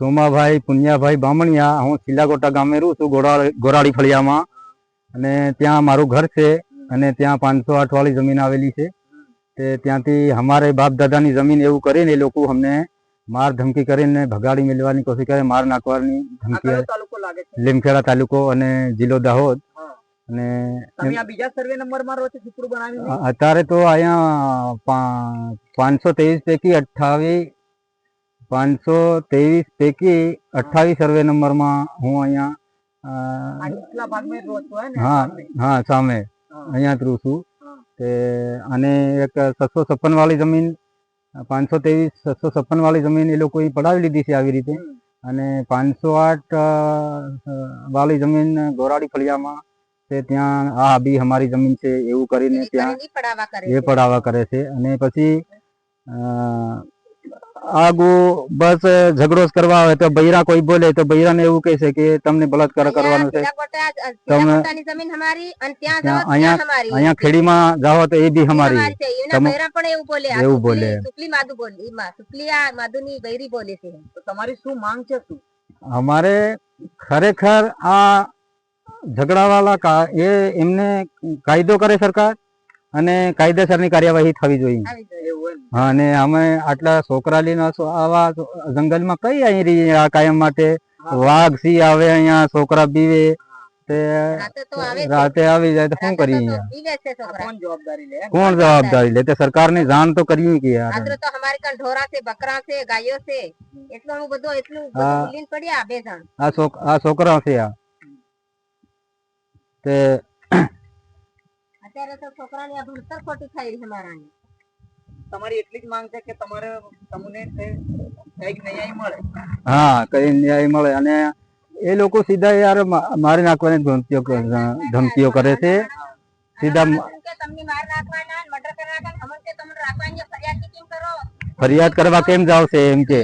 સોમાભાઈ પુન્યાભાઈ બામણિયા હું સિલાગોટા ગામે રહું છું ગોરા ગોરાળી ફળિયામાં અને ત્યાં મારું ઘર છે અને ત્યાં પાંચસો આઠ વાળી જમીન આવેલી છે. તે ત્યાંથી અમારે બાપ દાદાની જમીન એવું કરીને એ લોકો અમને માર ધમકી કરીને ભગાડી મેળવાની કોશિશ કરે માર નાખવાની ધમકી લીમખેડા તાલુકો અને જિલ્લો દાહોદ. અને અત્યારે તો અહીંયા પાંચસો ત્રેવીસ પૈકી અઠ્ઠાવીસ પાંચસો ત્રેવીસ પૈકી અઠ્ઠાવીસ સર્વે નંબરમાં હું અહીંયા છો હે હા સામે. અહીંયા ત્રુ છું. તે અને એક છસો છપ્પન વાળી જમીન પાંચસો ત્રેવીસ છસો છપ્પન વાળી જમીન એ લોકોએ પડાવી લીધી છે આવી રીતે. અને પાંચસો આઠ વાળી જમીન ગોરાડી ફળિયામાં તે ત્યાં આ બી અમારી જમીન છે એવું કરીને ત્યાં એ પડાવા કરે છે. અને પછી અ, આગુ બસ ઝઘડો કરવા આવે તો બૈરા કોઈ બોલે તો બૈરાને એવું કહે છે કે તમને બળાત્કાર કરવાનો છે. તમે- જમીન હમારી અને ત્યાં ત્યાં જાઓ અહીંયા- અહીંયા ખેડીમાં જાઓ તો એ બી અમારી એવું બોલે. એવું બોલે. સુપલી માધુ બોલે ઈ માં- સુપલી આ માધુની બૈરી બોલે છે. તો તમારી શું માંગ છે શું? અમારે ખરેખર આ ઝઘડાવાળા કા- એ એમને કાયદો કરે સરકાર અને કાયદેસરની કાર્યવાહી થવી જોઈએ. હા અને અમે આટલા છોકરા લઈને આવા જંગલમાં કઈ અહીં આ કાયમ માટે વાઘ સિંહ આવે અહીંયા છોકરા બીવે તે રાતે તો આવે છે. રાતે આવી જાય તો શું કરીએ અહીંયા? કોણ જવાબદારી લે એમ? કોણ જવાબદારી લે તે સરકારને જાણ તો કરવી કે યાર તો અમારે કાન ઢોરા છે બકરા છે ગાયો છે એટલું અમે બધું એટલું હા. પડ્યા બે જણ આ છોક આ છોકરા છે આ તે અત્યારે તો છોકરાની આ ભણતર ખોટી થઈ છે મારાની તમારી એટલી જ માંગ છે કે તમારે તમને કંઈક ન્યાય મળે હા કઈ ન્યાય મળે અને એ લોકો સીધા યાર મારી નાખવાની ધમકીઓ ધમકીઓ કરે છે સીધા ફરિયાદ કરવા કેમ જાવ છે એમ કે